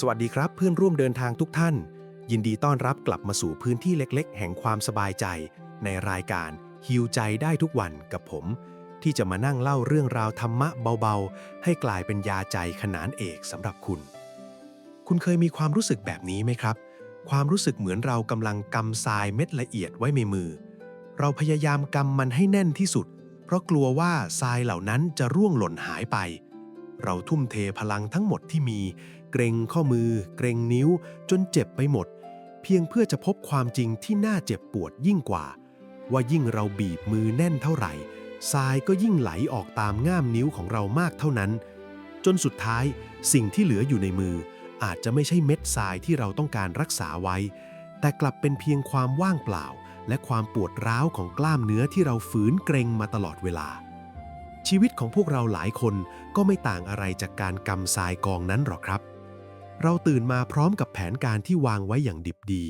สวัสดีครับเพื่อนร่วมเดินทางทุกท่าน ยินดีต้อนรับกลับมาสู่พื้นที่เล็ก ๆ แห่งความสบายใจ ในรายการฮิวใจได้ทุกวันกับผม ที่จะมานั่งเล่าเรื่องราวธรรมะเบาๆ ให้กลายเป็นยาใจขนานเอกสำหรับคุณ คุณเคยมีความรู้สึกแบบนี้ไหมครับ ความรู้สึกเหมือนเรากำลังกำทรายเม็ดละเอียดไว้ในมือ เราพยายามกำมันให้แน่นที่สุด เพราะกลัวว่าทรายเหล่านั้นจะร่วงหล่นหายไป เราทุ่มเทพลังทั้งหมดที่มี เกรงข้อมือ เกรงนิ้ว จนเจ็บไปหมด เพียงเพื่อจะพบความจริงที่น่าเจ็บปวดยิ่งกว่า ว่ายิ่งเราบีบมือแน่นเท่าไหร่ทรายก็ยิ่งไหลออกตามง่ามนิ้วของเรามากเท่านั้น จนสุดท้ายสิ่งที่เหลืออยู่ในมือ อาจจะไม่ใช่เม็ดทรายที่เราต้องการรักษาไว้ แต่กลับเป็นเพียงความว่างเปล่า และความปวดร้าวของกล้ามเนื้อที่เราฝืนเกรงมาตลอดเวลา ชีวิตของพวกเราหลายคนก็ไม่ต่างอะไรจากการกำทรายกองนั้นหรอกครับ เราตื่นมาพร้อมกับแผนการที่วางไว้อย่างดิบดี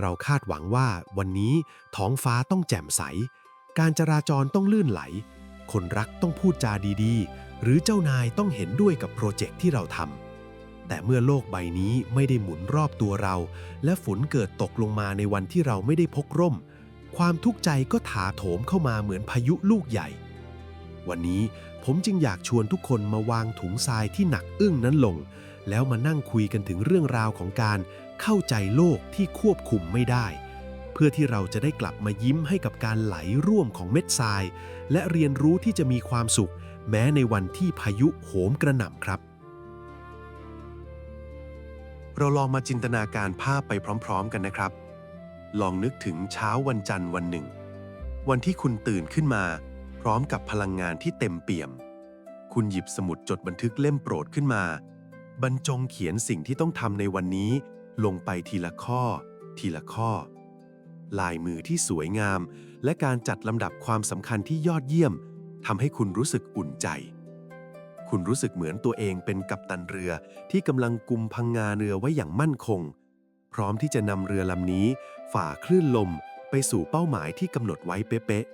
เราคาดหวังว่าวันนี้ท้องฟ้าต้องแจ่มใส การจราจรต้องลื่นไหล คนรักต้องพูดจาดีๆ หรือเจ้านายต้องเห็นด้วยกับโปรเจกต์ที่เราทำ แต่เมื่อโลกใบนี้ไม่ได้หมุนรอบตัวเรา และฝนเกิดตกลงมาในวันที่เราไม่ได้พกร่ม ความทุกข์ใจก็ถาโถมเข้ามาเหมือนพายุลูกใหญ่ วันนี้ผมจึงอยากชวนทุกคนมาวางถุงทรายที่หนักอึ้งนั้นลง แล้วมานั่งคุยกันถึงเรื่องราวของการเข้าใจโลกที่ควบคุมไม่ได้ เพื่อที่เราจะได้กลับมายิ้มให้กับการไหลร่วมของเม็ดทราย และเรียนรู้ที่จะมีความสุข แม้ในวันที่พายุโหมกระหน่ำครับ เราลองมาจินตนาการภาพไปพร้อม ๆ กันนะครับ ลองนึกถึงเช้าวันจันทร์วันหนึ่ง วันที่คุณตื่นขึ้นมา พร้อมกับพลังงานที่เต็มเปี่ยม คุณหยิบสมุดจดบันทึกเล่มโปรดขึ้นมา บรรจงเขียนสิ่งที่ต้องทำในวันนี้ ลงไปทีละข้อ ทีละข้อ ลายมือที่สวยงาม และการจัดลำดับความสำคัญที่ยอดเยี่ยมทำให้คุณรู้สึกอุ่นใจ คุณรู้สึกเหมือนตัวเองเป็นกัปตันเรือที่กำลังกุมพังงาเรือไว้อย่างมั่นคง พร้อมที่จะนำเรือลำนี้ ฝ่าคลื่นลมไปสู่เป้าหมายที่กำหนดไว้เป๊ะ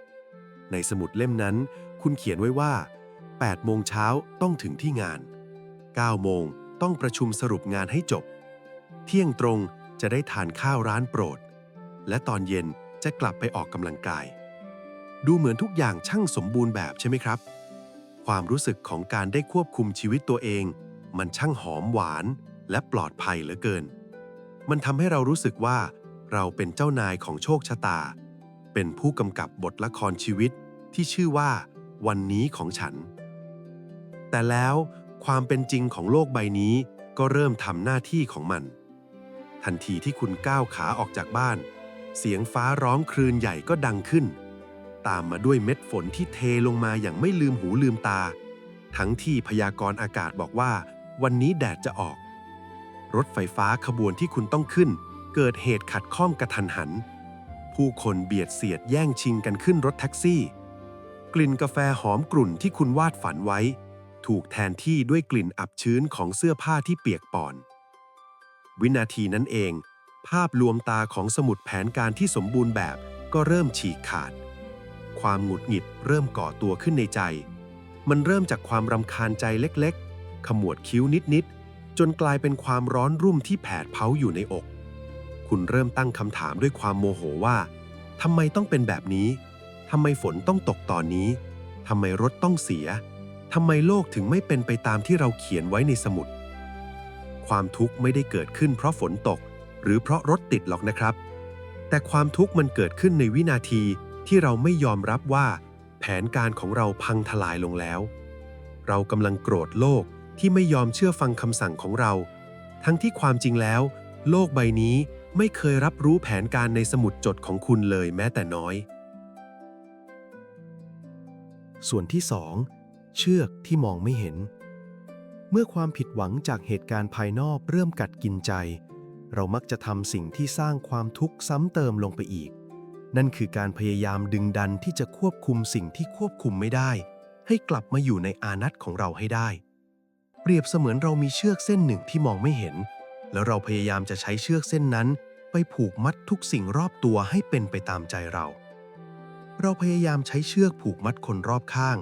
ๆในสมุดเล่มนั้น คุณเขียนไว้ว่า 8 โมงเช้าต้องถึงที่งาน 9 โมงต้องประชุมสรุปงานให้จบ เที่ยงตรงจะได้ทานข้าวร้านโปรด และตอนเย็นจะกลับไปออกกำลังกาย ดูเหมือนทุกอย่างช่างสมบูรณ์แบบใช่ไหมครับ ความรู้สึกของการได้ควบคุมชีวิตตัวเอง มันช่างหอมหวานและปลอดภัยเหลือเกิน มันทำให้เรารู้สึกว่า เราเป็นเจ้านายของโชคชะตา เป็นผู้กำกับบทละครชีวิตที่ชื่อว่า วันนี้ของฉัน แต่แล้วความเป็นจริงของโลกใบนี้ก็เริ่มทำหน้าที่ของมัน ทันทีที่คุณก้าวขาออกจากบ้าน เสียงฟ้าร้องครืนใหญ่ก็ดังขึ้น ตามมาด้วยเม็ดฝนที่เทลงมาอย่างไม่ลืมหูลืมตา ทั้งที่พยากรณ์อากาศบอกว่า วันนี้แดดจะออก รถไฟฟ้าขบวนที่คุณต้องขึ้น เกิดเหตุขัดข้องกระทันหัน ผู้คนเบียดเสียดแย่งชิงกันขึ้นรถแท็กซี่ กลิ่นกาแฟหอมกลุ่นที่คุณวาดฝันไว้ ถูกแทนที่ด้วยกลิ่นอับชื้นของเสื้อผ้าที่เปียกปอน วินาทีนั้นเอง ภาพลวงตาของสมุดแผนการที่สมบูรณ์แบบก็เริ่มฉีกขาด ความหงุดหงิดเริ่มก่อตัวขึ้นในใจ มันเริ่มจากความรำคาญใจเล็กๆ ขมวดคิ้วนิดๆ จนกลายเป็นความร้อนรุ่มที่แผดเผาอยู่ในอก คุณเริ่มตั้งคำถามด้วยความโมโหว่าทำไมต้องเป็นแบบนี้ทำไมฝนต้องตกตอนนี้ทำไมรถต้องเสียทำไมโลกถึงไม่เป็นไปตามที่เราเขียนไว้ในสมุด ความทุกข์ไม่ได้เกิดขึ้นเพราะฝนตก หรือเพราะรถติดหรอกนะครับ แต่ความทุกข์มันเกิดขึ้นในวินาที ที่เราไม่ยอมรับว่า แผนการของเราพังทลายลงแล้ว เรากำลังโกรธโลกที่ไม่ยอมเชื่อฟังคำสั่งของเรา ทั้งที่ความจริงแล้ว โลกใบนี้ไม่เคยรับรู้แผนการในสมุดจดของคุณเลยแม้แต่น้อย ส่วนที่2เชือกที่มองไม่เห็น เมื่อความผิดหวังจากเหตุการณ์ภายนอกเริ่มกัดกินใจ เรามักจะทำสิ่งที่สร้างความทุกข์ซ้ำเติมลงไปอีก นั่นคือการพยายามดึงดันที่จะควบคุมสิ่งที่ควบคุมไม่ได้ ให้กลับมาอยู่ในอานัตของเราให้ได้ เปรียบเสมือนเรามีเชือกเส้นหนึ่งที่มองไม่เห็น แล้วเราพยายามจะใช้เชือกเส้นนั้น ไปผูกมัดทุกสิ่งรอบตัวให้เป็นไปตามใจเรา เราพยายามใช้เชือกผูกมัดคนรอบข้าง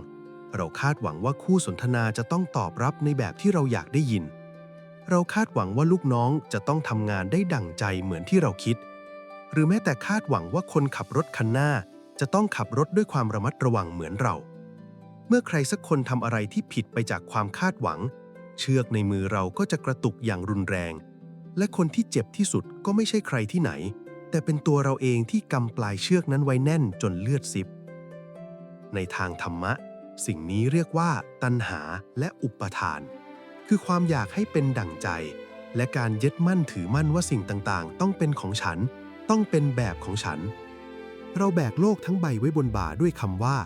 เราคาดหวังว่าคู่สนทนาจะต้องตอบรับในแบบที่เราอยากได้ยิน เราคาดหวังว่าลูกน้องจะต้องทำงานได้ดั่งใจเหมือนที่เราคิด หรือแม้แต่คาดหวังว่าคนขับรถคันหน้า จะต้องขับรถด้วยความระมัดระวังเหมือนเรา เมื่อใครสักคนทำอะไรที่ผิดไปจากความคาดหวัง เชือกในมือเราก็จะกระตุกอย่างรุนแรง และคนที่เจ็บที่สุดก็ไม่ใช่ใครที่ไหน แต่เป็นตัวเราเองที่กำปลายเชือกนั้นไว้แน่นจนเลือดซิบ ในทางธรรมะ สิ่งนี้เรียกว่า ตัณหาและอุปทาน คือความอยากให้เป็นดั่งใจ และการยึดมั่นถือมั่นว่าสิ่งต่างๆ ต้องเป็นของฉัน ต้องเป็นแบบของฉัน เราแบกโลกทั้งใบไว้บนบ่าด้วยคำว่า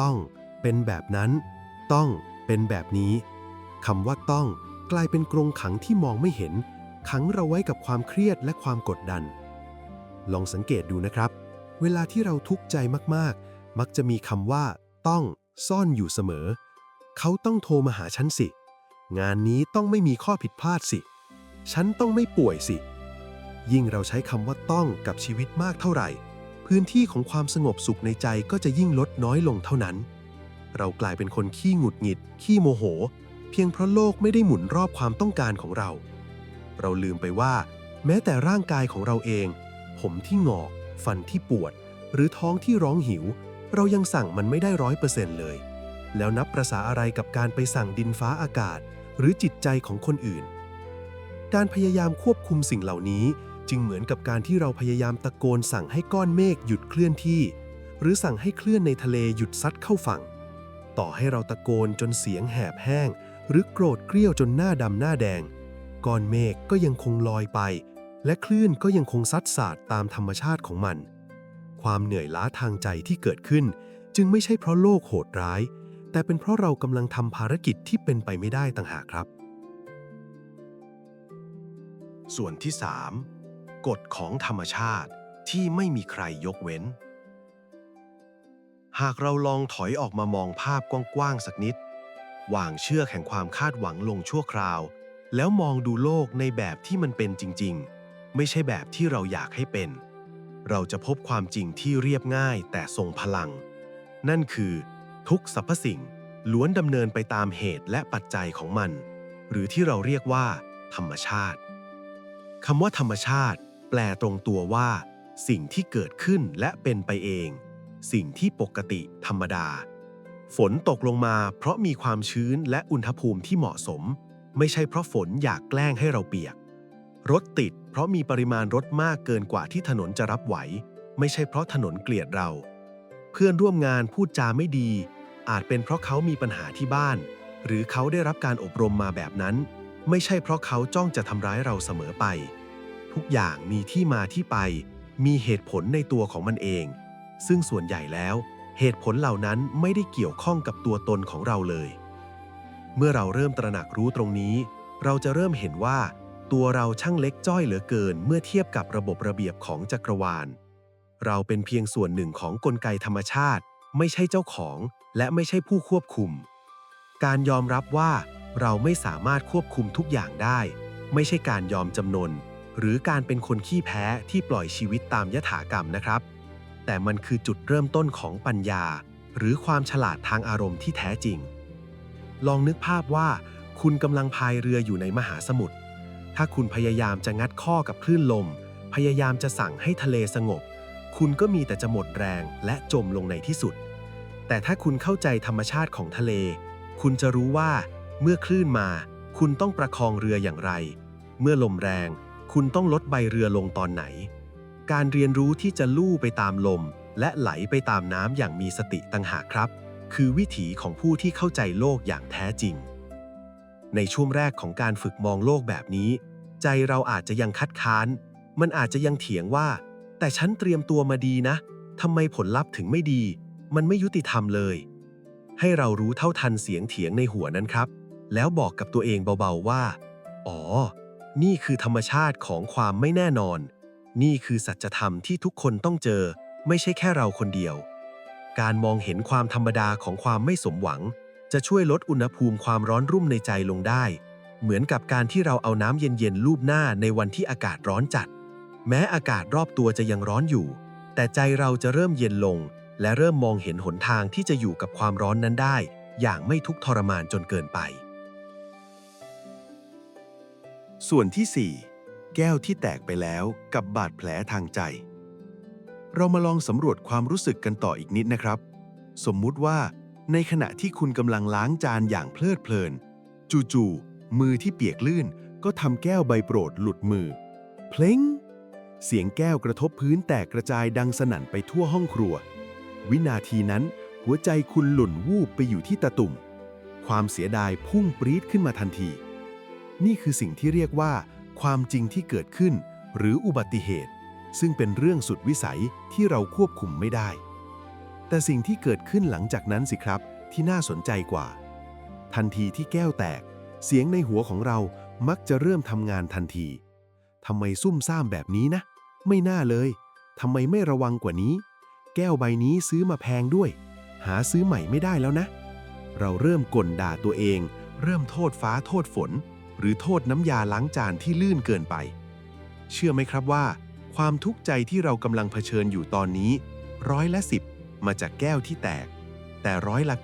ต้อง เป็นแบบนั้น ต้อง เป็นแบบนี้คำว่าต้อง กลายเป็นกรงขังที่มองไม่เห็น ขังเราไว้กับความเครียดและความกดดัน ลองสังเกตดูนะครับ เวลาที่เราทุกข์ใจมากๆ มักจะมีคำว่า ต้อง ซ่อนอยู่เสมอ เขาต้องโทรมาหาฉันสิ งานนี้ต้องไม่มีข้อผิดพลาดสิ ฉันต้องไม่ป่วยสิ ยิ่งเราใช้คำว่าต้องกับชีวิตมากเท่าไหร่ พื้นที่ของความสงบสุขในใจก็จะยิ่งลดน้อยลงเท่านั้น เรากลายเป็นคนขี้หงุดหงิด ขี้โมโห เพียงเพราะโลกไม่ได้หมุนรอบความต้องการของเรา เราลืมไปว่า แม้แต่ร่างกายของเราเอง ผมที่งอก ฟันที่ปวด หรือท้องที่ร้องหิว เรายังสั่งมันไม่ได้ร้อยเปอร์เซ็นต์เลย แล้วนับประษาอะไรกับการไปสั่งดินฟ้าอากาศ หรือจิตใจของคนอื่น การพยายามควบคุมสิ่งเหล่านี้ จึงเหมือนกับการที่เราพยายามตะโกนสั่งให้ก้อนเมฆหยุดเคลื่อนที่ หรือสั่งให้คลื่นในทะเลหยุดซัดเข้าฝั่ง ต่อให้เราตะโกนจนเสียงแหบแห้ง หรือโกรธเกรี้ยวจนหน้าดำหน้าแดง ก้อนเมฆก็ยังคงลอยไป และคลื่นก็ยังคงซัดสาดตามธรรมชาติของมัน ความเหนื่อยล้าทางใจที่เกิดขึ้น จึงไม่ใช่เพราะโลกโหดร้าย แต่เป็นเพราะเรากำลังทำภารกิจที่เป็นไปไม่ได้ต่างหากครับส่วนที่ 3 กฎของธรรมชาติที่ไม่มีใครยกเว้น หากเราลองถอยออกมามองภาพกว้างๆสักนิด วางเชือกแห่งความคาดหวังลงชั่วคราว แล้วมองดูโลกในแบบที่มันเป็นจริงๆ ไม่ใช่แบบที่เราอยากให้เป็น เราจะพบความจริงที่เรียบง่ายแต่ทรงพลัง นั่นคือ ทุกสรรพสิ่งล้วนดำเนินไปตามเหตุและปัจจัยของมัน หรือที่เราเรียกว่า ธรรมชาติคำว่าธรรมชาติ แปลตรงตัวว่า สิ่งที่เกิดขึ้นและเป็นไปเอง สิ่งที่ปกติธรรมดา ฝนตกลงมาเพราะมีความชื้นและอุณหภูมิที่เหมาะสม ไม่ใช่เพราะฝนอยากแกล้งให้เราเปียก รถติดเพราะมีปริมาณรถมากเกินกว่าที่ถนนจะรับไหว ไม่ใช่เพราะถนนเกลียดเรา เพื่อนร่วมงานพูดจาไม่ดี อาจเป็นเพราะเขามีปัญหาที่บ้าน หรือเขาได้รับการอบรมมาแบบนั้น ไม่ใช่เพราะเขาจ้องจะทำร้ายเราเสมอไป ทุกอย่างมีที่มาที่ไป มีเหตุผลในตัวของมันเอง ซึ่งส่วนใหญ่แล้ว เหตุผลเหล่านั้นไม่ได้เกี่ยวข้องกับตัวตนของเราเลย เมื่อเราเริ่มตระหนักรู้ตรงนี้ เราจะเริ่มเห็นว่า ตัวเราช่างเล็กจ้อยเหลือเกิน เมื่อเทียบกับระบบระเบียบของจักรวาล เราเป็นเพียงส่วนหนึ่งของกลไกธรรมชาติ ไม่ใช่เจ้าของ และไม่ใช่ผู้ควบคุม การยอมรับว่าเราไม่สามารถควบคุมทุกอย่างได้ ไม่ใช่การยอมจำนน หรือการเป็นคนขี้แพ้ที่ปล่อยชีวิตตามยถากรรมนะครับ แต่มันคือจุดเริ่มต้นของปัญญา หรือความฉลาดทางอารมณ์ที่แท้จริง ลองนึกภาพว่า คุณกำลังพายเรืออยู่ในมหาสมุทร ถ้าคุณพยายามจะงัดข้อกับคลื่นลม พยายามจะสั่งให้ทะเลสงบ คุณก็มีแต่จะหมดแรงและจมลงในที่สุด แต่ถ้าคุณเข้าใจธรรมชาติของทะเล คุณจะรู้ว่า เมื่อคลื่นมา คุณต้องประคองเรืออย่างไร เมื่อลมแรง คุณต้องลดใบเรือลงตอนไหน การเรียนรู้ที่จะลู่ไปตามลม และไหลไปตามน้ำอย่างมีสติต่างหากครับ คือวิถีของผู้ที่เข้าใจโลกอย่างแท้จริง ในช่วงแรกของการฝึกมองโลกแบบนี้ ใจเราอาจจะยังคัดค้าน มันอาจจะยังเถียงว่า แต่ฉันเตรียมตัวมาดีนะทำไมผลลัพธ์ถึงไม่ดี มันไม่ยุติธรรมเลย ให้เรารู้เท่าทันเสียงเถียงในหัวนั้นครับ แล้วบอกกับตัวเองเบาๆว่า อ๋อ นี่คือธรรมชาติของความไม่แน่นอน นี่คือสัจธรรมที่ทุกคนต้องเจอ ไม่ใช่แค่เราคนเดียว การมองเห็นความธรรมดาของความไม่สมหวัง จะช่วยลดอุณหภูมิความร้อนรุ่มในใจลงได้ เหมือนกับการที่เราเอาน้ำเย็นๆลูบหน้าในวันที่อากาศร้อนจัด แม้อากาศรอบตัวจะยังร้อนอยู่ แต่ใจเราจะเริ่มเย็นลง และเริ่มมองเห็นหนทางที่จะอยู่กับความร้อนนั้นได้ อย่างไม่ทุกข์ทรมานจนเกินไป ส่วนที่ 4 แก้วที่แตกไปแล้วกับบาดแผลทางใจ เรามาลองสำรวจความรู้สึกกันต่ออีกนิดนะครับ สมมุติว่า ในขณะที่คุณกำลังล้างจานอย่างเพลิดเพลิน จู่ๆมือที่เปียกลื่นก็ทำแก้วใบโปรดหลุดมือ เพลงเสียงแก้วกระทบพื้นแตกกระจายดังสนั่นไปทั่วห้องครัว วินาทีนั้น หัวใจคุณหล่นวูบไปอยู่ที่ตะตุ่ม ความเสียดายพุ่งปรี๊ดขึ้นมาทันที นี่คือสิ่งที่เรียกว่า ความจริงที่เกิดขึ้น หรืออุบัติเหตุ ซึ่งเป็นเรื่องสุดวิสัยที่เราควบคุมไม่ได้ แต่สิ่งที่เกิดขึ้นหลังจากนั้นสิครับที่น่าสนใจกว่า ทันทีที่แก้วแตก เสียงในหัวของเรามักจะเริ่มทำงานทันทีทำไมซุ่มซ่ามแบบนี้นะ ไม่น่าเลยทำไมไม่ระวังกว่านี้ แก้วใบนี้ซื้อมาแพงด้วย หาซื้อใหม่ไม่ได้แล้วนะ เราเริ่มก่นด่าตัวเอง เริ่มโทษฟ้าโทษฝน หรือโทษน้ำยาล้างจานที่ลื่นเกินไป เชื่อไหมครับว่า ความทุกข์ใจที่เรากำลังเผชิญอยู่ตอนนี้ ร้อยละสิบมาจากแก้วที่แตก แต่ร้อยละ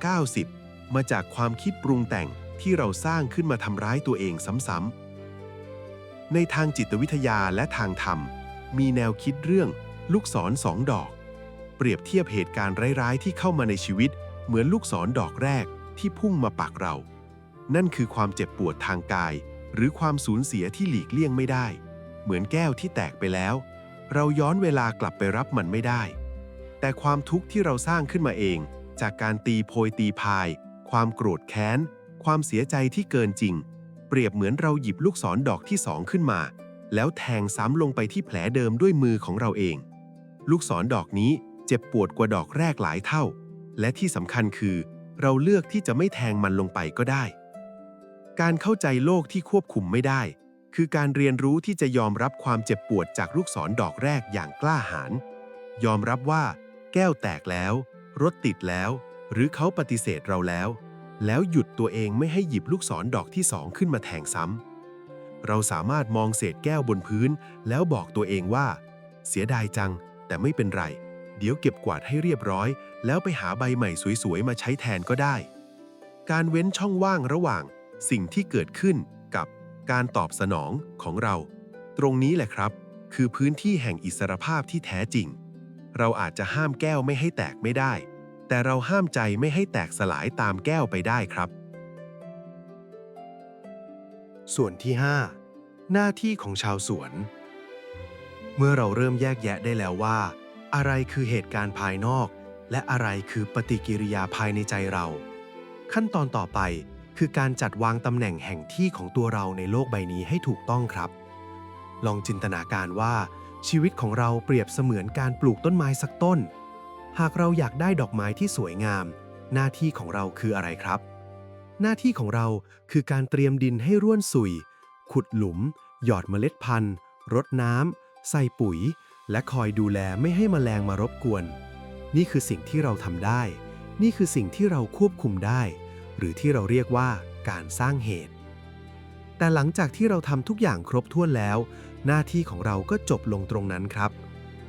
90 มาจากความคิดปรุงแต่งที่เราสร้างขึ้นมาทำร้ายตัวเองซ้ำๆ ในทางจิตวิทยาและทางธรรม มีแนวคิดเรื่องลูกศรสองดอก เปรียบเทียบเหตุการณ์ร้ายๆ ที่เข้ามาในชีวิต เหมือนลูกศรดอกแรกที่พุ่งมาปักเรา นั่นคือความเจ็บปวดทางกาย หรือความสูญเสียที่หลีกเลี่ยงไม่ได้ เหมือนแก้วที่แตกไปแล้ว เราย้อนเวลากลับไปรับมันไม่ได้ แต่ความทุกข์ที่เราสร้างขึ้นมาเอง จากการตีโพยตีพาย ความโกรธแค้น ความเสียใจที่เกินจริง เปรียบเหมือนเราหยิบลูกศรดอกที่สองขึ้นมา แล้วแทงซ้ำลงไปที่แผลเดิมด้วยมือของเราเอง ลูกศรดอกนี้เจ็บปวดกว่าดอกแรกหลายเท่า และที่สำคัญคือ เราเลือกที่จะไม่แทงมันลงไปก็ได้ การเข้าใจโลกที่ควบคุมไม่ได้ คือการเรียนรู้ที่จะยอมรับความเจ็บปวดจากลูกศรดอกแรกอย่างกล้าหาญยอมรับว่า แก้วแตกแล้ว รถติดแล้ว หรือเขาปฏิเสธเราแล้ว แล้วหยุดตัวเองไม่ให้หยิบลูกศรดอกที่สองขึ้นมาแทงซ้ำเราสามารถมองเศษแก้วบนพื้น แล้วบอกตัวเองว่า เสียดายจัง แต่ไม่เป็นไร เดี๋ยวเก็บกวาดให้เรียบร้อย แล้วไปหาใบใหม่สวยๆมาใช้แทนก็ได้ การเว้นช่องว่างระหว่าง สิ่งที่เกิดขึ้นกับการตอบสนองของเรา ตรงนี้แหละครับ คือพื้นที่แห่งอิสรภาพที่แท้จริง เราอาจจะห้ามแก้วไม่ให้แตกไม่ได้ แต่เราห้ามใจไม่ให้แตกสลายตามแก้วไปได้ครับ ส่วนที่ 5 หน้าที่ของชาวสวน เมื่อเราเริ่มแยกแยะได้แล้วว่า อะไรคือเหตุการณ์ภายนอก และอะไรคือปฏิกิริยาภายในใจเรา ขั้นตอนต่อไป คือการจัดวางตำแหน่งแห่งที่ของตัวเราในโลกใบนี้ให้ถูกต้องครับ ลองจินตนาการว่า ชีวิตของเราเปรียบเสมือนการปลูกต้นไม้สักต้น หากเราอยากได้ดอกไม้ที่สวยงาม หน้าที่ของเราคืออะไรครับ หน้าที่ของเราคือการเตรียมดินให้ร่วนสุย ขุดหลุม หยอดเมล็ดพันธุ์รดน้ำใส่ปุ๋ย และคอยดูแลไม่ให้แมลงมารบกวน นี่คือสิ่งที่เราทำได้ นี่คือสิ่งที่เราควบคุมได้ หรือที่เราเรียกว่าการสร้างเหตุ แต่หลังจากที่เราทำทุกอย่างครบถ้วนแล้ว หน้าที่ของเราก็จบลงตรงนั้นครับ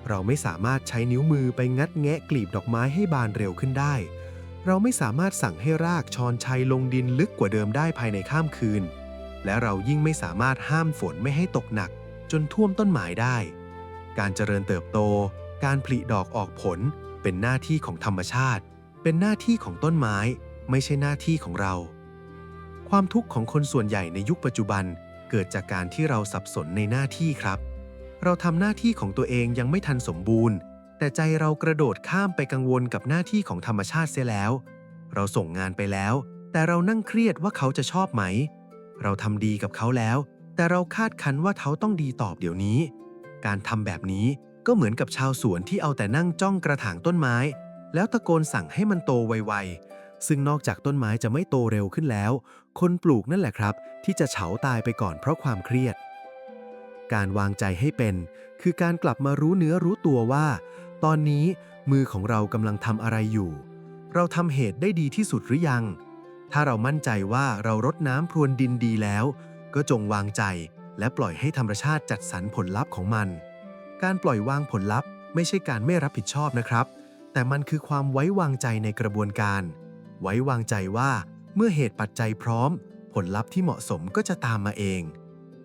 เราไม่สามารถใช้นิ้วมือไปงัดแงะกลีบดอกไม้ให้บานเร็วขึ้นได้ เราไม่สามารถสั่งให้รากชอนชัยลงดินลึกกว่าเดิมได้ภายในข้ามคืน และเรายิ่งไม่สามารถห้ามฝนไม่ให้ตกหนัก จนท่วมต้นไม้ได้ การเจริญเติบโต การผลิดอกออกผล เป็นหน้าที่ของธรรมชาติ เป็นหน้าที่ของต้นไม้ ไม่ใช่หน้าที่ของเรา ความทุกข์ของคนส่วนใหญ่ในยุคปัจจุบันเกิดจากการที่เราสับสนในหน้าที่ครับ เราทำหน้าที่ของตัวเองยังไม่ทันสมบูรณ์ แต่ใจเรากระโดดข้ามไปกังวลกับหน้าที่ของธรรมชาติเสียแล้ว เราส่งงานไปแล้ว แต่เรานั่งเครียดว่าเขาจะชอบไหม เราทำดีกับเขาแล้ว แต่เราคาดคันว่าเขาต้องดีตอบเดี๋ยวนี้ การทำแบบนี้ก็เหมือนกับชาวสวนที่เอาแต่นั่งจ้องกระถางต้นไม้ แล้วตะโกนสั่งให้มันโตไวๆ ซึ่งนอกจากต้นไม้จะไม่โตเร็วขึ้นแล้ว คนปลูกนั่นแหละครับ ที่จะเฉาตายไปก่อนเพราะความเครียด การวางใจให้เป็น คือการกลับมารู้เนื้อรู้ตัวว่า ตอนนี้มือของเรากำลังทำอะไรอยู่ เราทำเหตุได้ดีที่สุดหรือยัง ถ้าเรามั่นใจว่าเรารดน้ำพรวนดินดีแล้ว ก็จงวางใจ และปล่อยให้ธรรมชาติจัดสรรผลลัพธ์ของมัน การปล่อยวางผลลัพธ์ ไม่ใช่การไม่รับผิดชอบนะครับแแต่มันคือความไว้วางใจในกระบวนการ ไว้วางใจว่าเมื่อเหตุปัจจัยพร้อม ผลลัพธ์ที่เหมาะสมก็จะตามมาเอง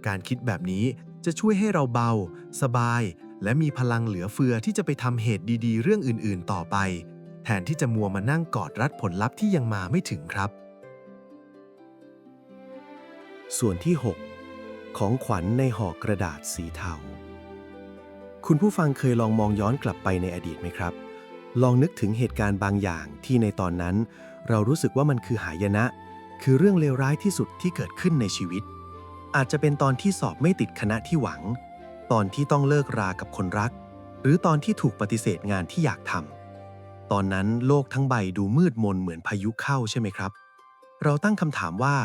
การคิดแบบนี้จะช่วยให้เราเบา สบาย และมีพลังเหลือเฟือที่จะไปทำเหตุดีๆ เรื่องอื่นๆ ต่อไป แทนที่จะมัวมานั่งกอดรัดผลลัพธ์ที่ยังมาไม่ถึงครับ ส่วนที่ 6 ของขวัญในห่อกระดาษสีเทาคุณผู้ฟังเคยลองมองย้อนกลับไปในอดีตไหมครับ ลองนึกถึงเหตุการณ์บางอย่างที่ในตอนนั้น เรารู้สึกว่ามันคือหายนะ คือเรื่องเลวร้ายที่สุดที่เกิดขึ้นในชีวิต อาจจะเป็นตอนที่สอบไม่ติดคณะที่หวัง ตอนที่ต้องเลิกรากับคนรัก หรือตอนที่ถูกปฏิเสธงานที่อยากทำตอนนั้นโลกทั้งใบดูมืดมนเหมือนพายุเข้าใช่ไหมครับ เราตั้งคำถามว่า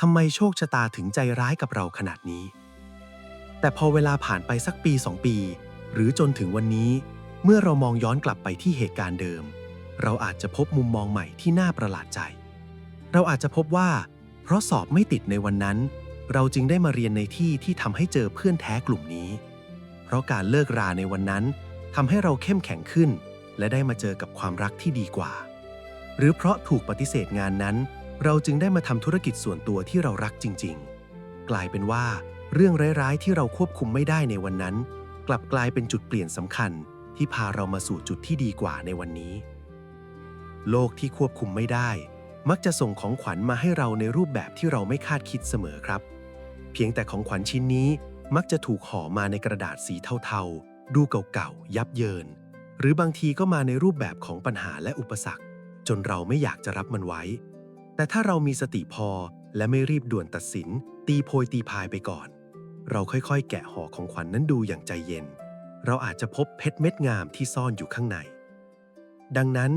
ทำไมโชคชะตาถึงใจร้ายกับเราขนาดนี้ แต่พอเวลาผ่านไปสักปีสองปี หรือจนถึงวันนี้ เมื่อเรามองย้อนกลับไปที่เหตุการณ์เดิม เราอาจจะพบมุมมองใหม่ที่น่าประหลาดใจ เราอาจจะพบว่า เพราะสอบไม่ติดในวันนั้น เราจึงได้มาเรียนในที่ที่ทำให้เจอเพื่อนแท้กลุ่มนี้ เพราะการเลิกราในวันนั้นทำให้เราเข้มแข็งขึ้น และได้มาเจอกับความรักที่ดีกว่า หรือเพราะถูกปฏิเสธงานนั้น เราจึงได้มาทำธุรกิจส่วนตัวที่เรารักจริง ๆ กลายเป็นว่า เรื่องร้ายๆที่เราควบคุมไม่ได้ในวันนั้น กลับกลายเป็นจุดเปลี่ยนสำคัญ ที่พาเรามาสู่จุดที่ดีกว่าในวันนี้ โลกที่ควบคุมไม่ได้ มักจะส่งของขวัญมาให้เราในรูปแบบที่เราไม่คาดคิดเสมอครับ เพียงแต่ของขวัญชิ้นนี้มักจะถูกห่อมาในกระดาษสีเทาๆ ดูเก่าๆ ยับเยิน หรือบางทีก็มาในรูปแบบของปัญหาและอุปสรรค จนเราไม่อยากจะรับมันไว้ แต่ถ้าเรามีสติพอและไม่รีบด่วนตัดสิน ตีโพยตีพายไปก่อน เราค่อยๆ แกะห่อของขวัญนนั้นดูอย่างใจเย็น เราอาจจะพบเพชรเม็ดงามที่ซ่อนอยู่ข้างใน ดังนั้น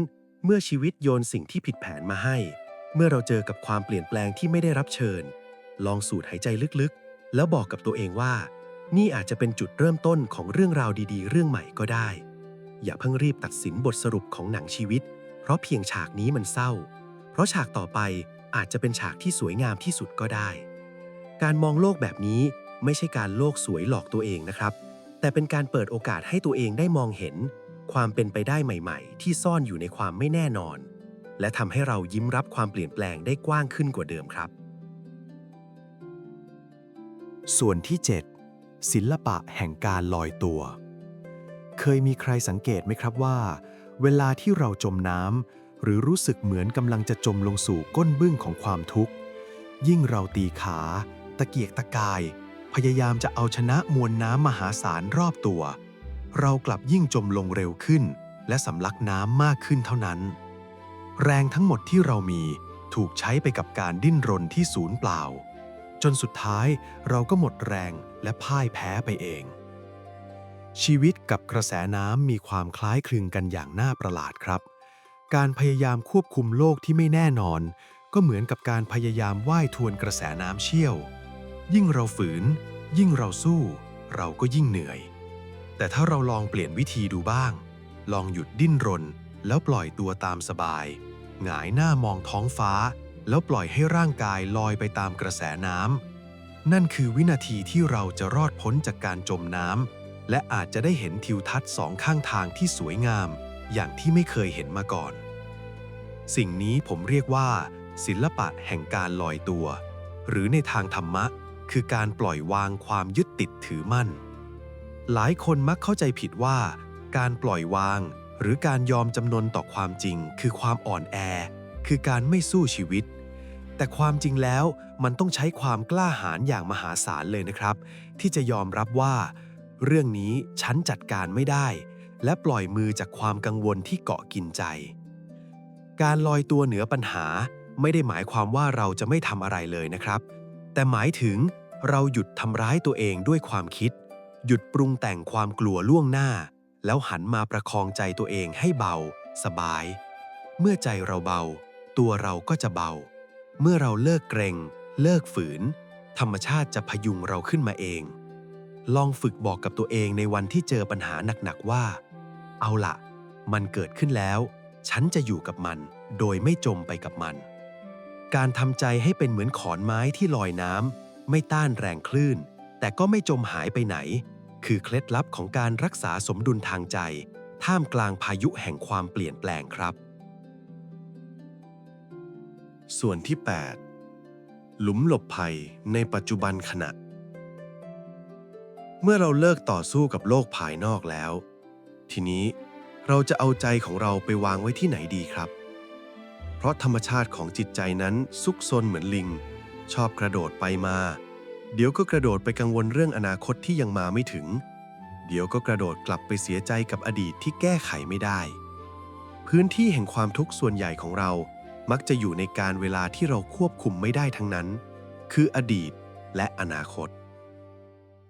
เมื่อชีวิตโยนสิ่งที่ผิดแผนมาให้ เมื่อเราเจอกับความเปลี่ยนแปลงที่ไม่ได้รับเชิญ ลองสูดหายใจลึกๆ แล้วบอกกับตัวเองว่า นี่อาจจะเป็นจุดเริ่มต้นของเรื่องราวดีๆ เรื่องใหม่ก็ได้ อย่าเพิ่งรีบตัดสินบทสรุปของหนังชีวิต เพราะเพียงฉากนี้มันเศร้า เพราะฉากต่อไปอาจจะเป็นฉากที่สวยงามที่สุดก็ได้ การมองโลกแบบนี้ไม่ใช่การโลกสวยหลอกตัวเองนะครับ แต่เป็นการเปิดโอกาสให้ตัวเองได้มองเห็น ความเป็นไปได้ใหม่ๆ ที่ซ่อนอยู่ในความไม่แน่นอน และทำให้เรายิ้มรับความเปลี่ยนแปลงได้กว้างขึ้นกว่าเดิมครับ ส่วนที่ 7 ศิลปะแห่งการลอยตัว เคยมีใครสังเกตไหมครับว่า เวลาที่เราจมน้ำหรือรู้สึกเหมือนกำลังจะจมลงสู่ก้นบึ้งของความทุกข์ ยิ่งเราตีขา ตะเกียกตะกาย พยายามจะเอาชนะมวลน้ำมหาศาลรอบตัวเเรากลับยิ่งจมลงเร็วขึ้น และสำลักน้ำมากขึ้นเท่านั้น แรงทั้งหมดที่เรามีถูกใช้ไปกับการดิ้นรนที่ศูนย์เปล่า จนสุดท้ายเราก็หมดแรงและพ่ายแพ้ไปเอง ชีวิตกับกระแสน้ำมีความคล้ายคลึงกันอย่างน่าประหลาดครับ การพยายามควบคุมโลกที่ไม่แน่นอน ก็เหมือนกับการพยายามว่ายทวนกระแสน้ำเชี่ยว ยิ่งเราฝืน ยิ่งเราสู้ เราก็ยิ่งเหนื่อย แต่ถ้าเราลองเปลี่ยนวิธีดูบ้าง ลองหยุดดิ้นรน แล้วปล่อยตัวตามสบาย หงายหน้ามองท้องฟ้า แล้วปล่อยให้ร่างกายลอยไปตามกระแสน้ำ นั่นคือวินาทีที่เราจะรอดพ้นจากการจมน้ำ และอาจจะได้เห็นทิวทัศน์สองข้างทางที่สวยงาม อย่างที่ไม่เคยเห็นมาก่อน สิ่งนี้ผมเรียกว่า ศิลปะแห่งการลอยตัว หรือในทางธรรมะ คือการปล่อยวางความยึดติดถือมั่น หลายคนมักเข้าใจผิดว่า การปล่อยวาง หรือการยอมจำนนต่อความจริง คือความอ่อนแอ คือการไม่สู้ชีวิต แต่ความจริงแล้วมันต้องใช้ความกล้าหาญอย่างมหาศาลเลยนะครับ ที่จะยอมรับว่า เรื่องนี้ฉันจัดการไม่ได้ และปล่อยมือจากความกังวลที่เกาะกินใจ การลอยตัวเหนือปัญหา ไม่ได้หมายความว่าเราจะไม่ทำอะไรเลยนะครับ แต่หมายถึงเราหยุดทำร้ายตัวเองด้วยความคิด หยุดปรุงแต่งความกลัวล่วงหน้า แล้วหันมาประคองใจตัวเองให้เบา สบาย เมื่อใจเราเบา ตัวเราก็จะเบา เมื่อเราเลิกเกรง เลิกฝืน ธรรมชาติจะพยุงเราขึ้นมาเอง ลองฝึกบอกกับตัวเองในวันที่เจอปัญหาหนักๆว่า เอาละมันเกิดขึ้นแล้ว ฉันจะอยู่กับมัน โดยไม่จมไปกับมัน การทำใจให้เป็นเหมือนขอนไม้ที่ลอยน้ำไม่ต้านแรงคลื่น แต่ก็ไม่จมหายไปไหน คือเคล็ดลับของการรักษาสมดุลทางใจ ท่ามกลางพายุแห่งความเปลี่ยนแปลงครับ ส่วนที่ 8 หลุมหลบภัยในปัจจุบันขณะ เมื่อเราเลิกต่อสู้กับโลกภายนอกแล้ว ทีนี้เราจะเอาใจของเราไปวางไว้ที่ไหนดีครับ เพราะธรรมชาติของจิตใจนั้นซุกซนเหมือนลิง ชอบกระโดดไปมา เดี๋ยวก็กระโดดไปกังวลเรื่องอนาคตที่ยังมาไม่ถึง เดี๋ยวก็กระโดดกลับไปเสียใจกับอดีตที่แก้ไขไม่ได้ พื้นที่แห่งความทุกข์ส่วนใหญ่ของเรา มักจะอยู่ในการเวลาที่เราควบคุมไม่ได้ทั้งนั้น คืออดีตและอนาคต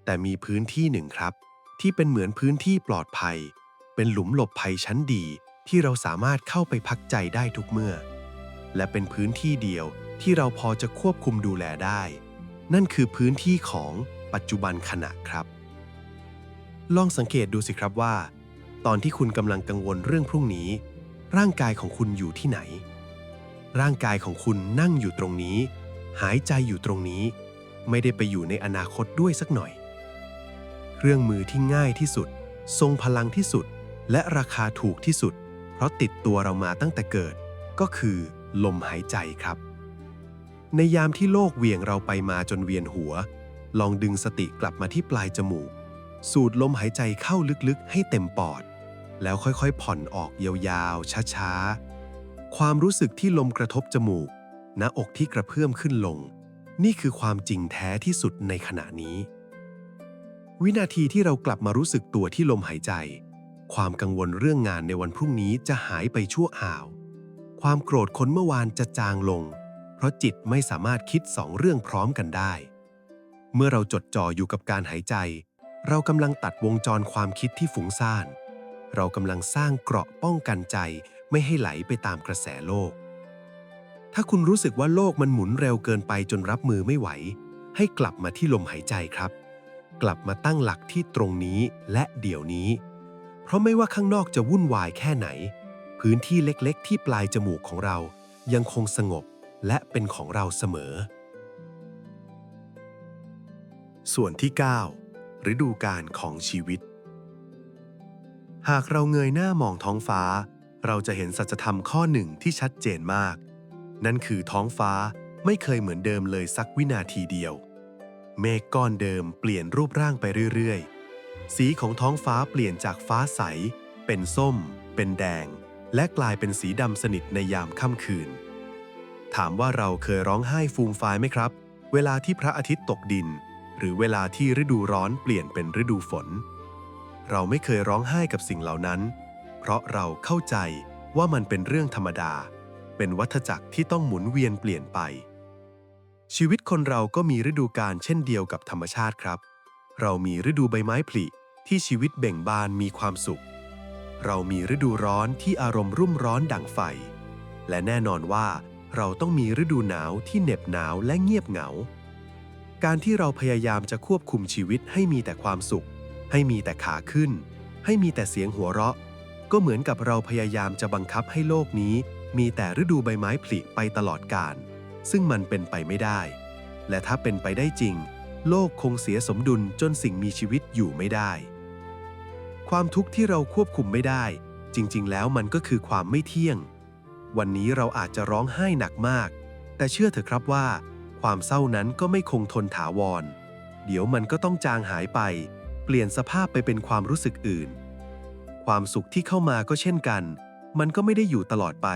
แต่มีพื้นที่หนึ่งครับ ที่เป็นเหมือนพื้นที่ปลอดภัย เป็นหลุมหลบภัยชั้นดีที่เราสามารถเข้าไปพักใจได้ทุกเมื่อ และเป็นพื้นที่เดียวที่เราพอจะควบคุมดูแลได้ นั่นคือพื้นที่ของปัจจุบันขณะครับ ลองสังเกตดูสิครับว่า ตอนที่คุณกำลังกังวลเรื่องพรุ่งนี้ ร่างกายของคุณอยู่ที่ไหน ร่างกายของคุณนั่งอยู่ตรงนี้ หายใจอยู่ตรงนี้ ไม่ได้ไปอยู่ในอนาคตด้วยสักหน่อย เครื่องมือที่ง่ายที่สุด ทรงพลังที่สุด และราคาถูกที่สุด เพราะติดตัวเรามาตั้งแต่เกิด ก็คือ ลมหายใจครับ ในยามที่โลกเวียงเราไปมาจนเวียนหัว ลองดึงสติกลับมาที่ปลายจมูก สูดลมหายใจเข้าลึกๆ ให้เต็มปอด แล้วค่อยๆ ผ่อนออกยาวๆ ช้าๆ ความรู้สึกที่ลมกระทบจมูก หน้าอกที่กระเพื่อมขึ้นลง นี่คือความจริงแท้ที่สุดในขณะนี้ วินาทีที่เรากลับมารู้สึกตัวที่ลมหายใจ ความกังวลเรื่องงานในวันพรุ่งนี้จะหายไปชั่วอ่าว ความโกรธคนเมื่อวานจะจางลง เพราะจิตไม่สามารถคิดสองเรื่องพร้อมกันได้ เมื่อเราจดจ่ออยู่กับการหายใจ เรากำลังตัดวงจรความคิดที่ฟุ้งซ่าน เรากำลังสร้างเกราะป้องกันใจไม่ให้ไหลไปตามกระแสโลก ถ้าคุณรู้สึกว่าโลกมันหมุนเร็วเกินไปจนรับมือไม่ไหว ให้กลับมาที่ลมหายใจครับ กลับมาตั้งหลักที่ตรงนี้และเดี๋ยวนี้ เพราะไม่ว่าข้างนอกจะวุ่นวายแค่ไหน พื้นที่เล็กๆ ที่ปลายจมูกของเรายังคงสงบ และเป็นของเราเสมอ ส่วนที่ 9 ฤดูกาลของชีวิต หากเราเงยหน้ามองท้องฟ้า เราจะเห็นสัจธรรมข้อหนึ่งที่ชัดเจนมาก นั่นคือท้องฟ้าไม่เคยเหมือนเดิมเลยสักวินาทีเดียว เมฆก้อนเดิมเปลี่ยนรูปร่างไปเรื่อยๆ สีของท้องฟ้าเปลี่ยนจากฟ้าใส เป็นส้ม เป็นแดง และกลายเป็นสีดำสนิทในยามค่ำคืน ถามว่าเราเคยร้องไห้ฟูมฟายไหมครับ เวลาที่พระอาทิตย์ตกดิน หรือเวลาที่ฤดูร้อนเปลี่ยนเป็นฤดูฝน เราไม่เคยร้องไห้กับสิ่งเหล่านั้น เพราะเราเข้าใจว่ามันเป็นเรื่องธรรมดา เป็นวัฏจักรที่ต้องหมุนเวียนเปลี่ยนไป ชีวิตคนเราก็มีฤดูกาลเช่นเดียวกับธรรมชาติครับ เรามีฤดูใบไม้ผลิที่ชีวิตเบ่งบานมีความสุข เรามีฤดูร้อนที่อารมณ์รุ่มร้อนดั่งไฟ และแน่นอนว่า เราต้องมีฤดูหนาวที่เหน็บหนาวและเงียบเหงา การที่เราพยายามจะควบคุมชีวิตให้มีแต่ความสุข ให้มีแต่ขาขึ้น ให้มีแต่เสียงหัวเราะ ก็เหมือนกับเราพยายามจะบังคับให้โลกนี้ มีแต่ฤดูใบไม้ผลิไปตลอดกาลซึ่งมันเป็นไปไม่ได้ และถ้าเป็นไปได้จริง โลกคงเสียสมดุลจนสิ่งมีชีวิตอยู่ไม่ได้ ความทุกข์ที่เราควบคุมไม่ได้ จริง ๆ แล้วมันก็คือความไม่เที่ยง วันนี้เราอาจจะร้องไห้หนักมาก แต่เชื่อเถอะครับว่า ความเศร้านั้นก็ไม่คงทนถาวร เดี๋ยวมันก็ต้องจางหายไป เปลี่ยนสภาพไปเป็นความรู้สึกอื่น ความสุขที่เข้ามาก็เช่นกัน มันก็ไม่ได้อยู่ตลอดไป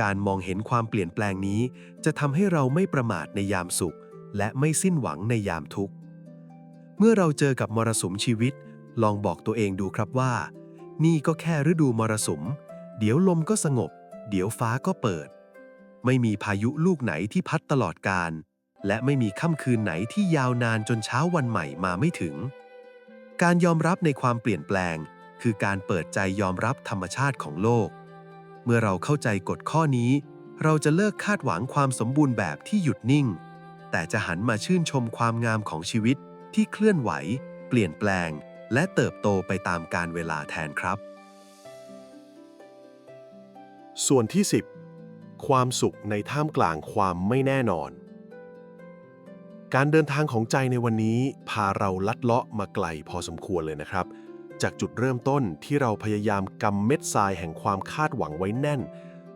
การมองเห็นความเปลี่ยนแปลงนี้ จะทำให้เราไม่ประมาทในยามสุข และไม่สิ้นหวังในยามทุกข์ เมื่อเราเจอกับมรสุมชีวิต ลองบอกตัวเองดูครับว่า นี่ก็แค่ฤดูมรสุม เดี๋ยวลมก็สงบ เดี๋ยวฟ้าก็เปิด ไม่มีพายุลูกไหนที่พัดตลอดกาลและไม่มีค่ำคืนไหนที่ยาวนานจนเช้าวันใหม่มาไม่ถึง การยอมรับในความเปลี่ยนแปลง คือการเปิดใจยอมรับธรรมชาติของโลก เมื่อเราเข้าใจกฎข้อนี้ เราจะเลิกคาดหวังความสมบูรณ์แบบที่หยุดนิ่ง แต่จะหันมาชื่นชมความงามของชีวิตที่เคลื่อนไหว เปลี่ยนแปลง และเติบโตไปตามกาลเวลาแทนครับ ส่วนที่ 10 ความสุขในท่ามกลางความไม่แน่นอน การเดินทางของใจในวันนี้ พาเราลัดเลาะมาไกลพอสมควรเลยนะครับ จากจุดเริ่มต้นที่เราพยายามกำเม็ดทรายแห่งความคาดหวังไว้แน่น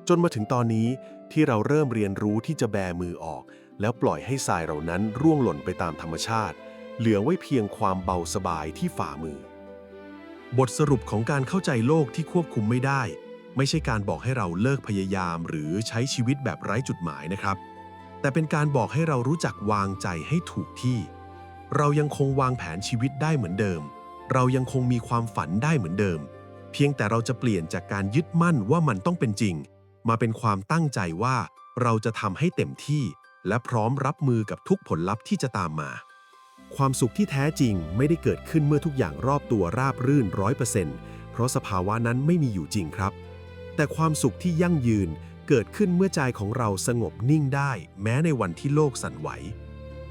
จนมาถึงตอนนี้ที่เราเริ่มเรียนรู้ที่จะแบมือออก แล้วปล่อยให้ทรายเหล่านั้นร่วงหล่นไปตามธรรมชาติ เหลือไว้เพียงความเบาสบายที่ฝ่ามือ บทสรุปของการเข้าใจโลกที่ควบคุมไม่ได้ ไม่ใช่การบอกให้เราเลิกพยายามหรือใช้ชีวิตแบบไร้จุดหมายนะครับ แต่เป็นการบอกให้เรารู้จักวางใจให้ถูกที่ เรายังคงวางแผนชีวิตได้เหมือนเดิม เรายังคงมีความฝันได้เหมือนเดิม เพียงแต่เราจะเปลี่ยนจากการยึดมั่นว่ามันต้องเป็นจริง มาเป็นความตั้งใจว่าเราจะทำให้เต็มที่ และพร้อมรับมือกับทุกผลลัพธ์ที่จะตามมา ความสุขที่แท้จริงไม่ได้เกิดขึ้นเมื่อทุกอย่างรอบตัวราบรื่นร้อยเปอร์เซ็นต์เพราะสภาวะนั้นไม่มีอยู่จริงครับ แต่ความสุขที่ยั่งยืนเกิดขึ้นเมื่อใจของเราสงบนิ่งได้ แม้ในวันที่โลกสั่นไหว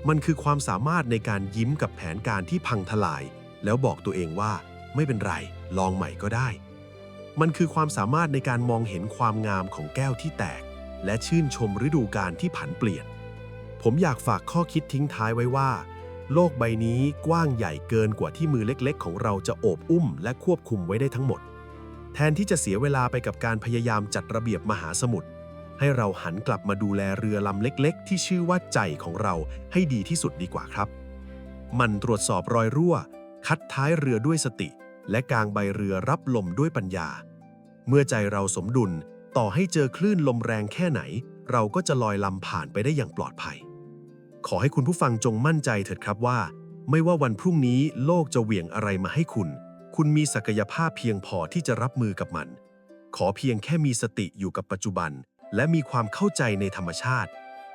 มันคือความสามารถในการยิ้มกับแผนการที่พังทลาย แล้วบอกตัวเองว่า ไม่เป็นไร ลองใหม่ก็ได้ มันคือความสามารถในการมองเห็นความงามของแก้วที่แตก และชื่นชมฤดูกาลที่ผันเปลี่ยน ผมอยากฝากข้อคิดทิ้งท้ายไว้ว่า โลกใบนี้กว้างใหญ่เกินกว่าที่มือเล็กๆ ของเราจะโอบอุ้มและควบคุมไว้ได้ทั้งหมด แทนที่จะเสียเวลาไปกับการพยายามจัดระเบียบมหาสมุทรให้เราหันกลับมาดูแลเรือลำเล็กๆ ที่ชื่อว่าใจของเราให้ดีที่สุดดีกว่าครับ มันตรวจสอบรอยรั่ว คัดท้ายเรือด้วยสติ และกางใบเรือรับลมด้วยปัญญา เมื่อใจเราสมดุลต่อให้เจอคลื่นลมแรงแค่ไหน เราก็จะลอยลำผ่านไปได้อย่างปลอดภัย ขอให้คุณผู้ฟังจงมั่นใจเถิดครับว่า ไม่ว่าวันพรุ่งนี้โลกจะเหวี่ยงอะไรมาให้คุณ คุณมีศักยภาพเพียงพอที่จะรับมือกับมัน ขอเพียงแค่มีสติอยู่กับปัจจุบัน และมีความเข้าใจในธรรมชาติ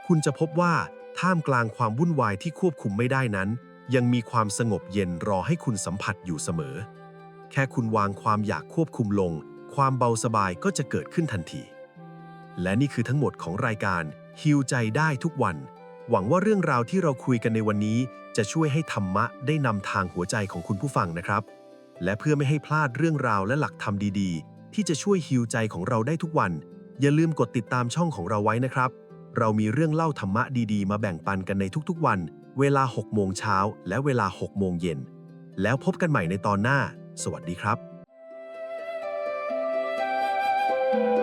คุณจะพบว่าท่ามกลางความวุ่นวายที่ควบคุมไม่ได้นั้น ยังมีความสงบเย็นรอให้คุณสัมผัสอยู่เสมอ แค่คุณวางความอยากควบคุมลง ความเบาสบายก็จะเกิดขึ้นทันที และนี่คือทั้งหมดของรายการฮิวใจได้ทุกวัน หวังว่าเรื่องราวที่เราคุยกันในวันนี้ จะช่วยให้ธรรมะได้นำทางหัวใจของคุณผู้ฟังนะครับ และเพื่อไม่ให้พลาดเรื่องราวและหลักธรรมดีๆ ที่จะช่วยฮิวใจของเราได้ทุกวัน อย่าลืมกดติดตามช่องของเราไว้นะครับ เรามีเรื่องเล่าธรรมะดีๆ มาแบ่งปันกันในทุกๆวัน เวลา 6 โมงเช้าและเวลา 6 โมงเย็น แล้วพบกันใหม่ในตอนหน้า สวัสดีครับ thank you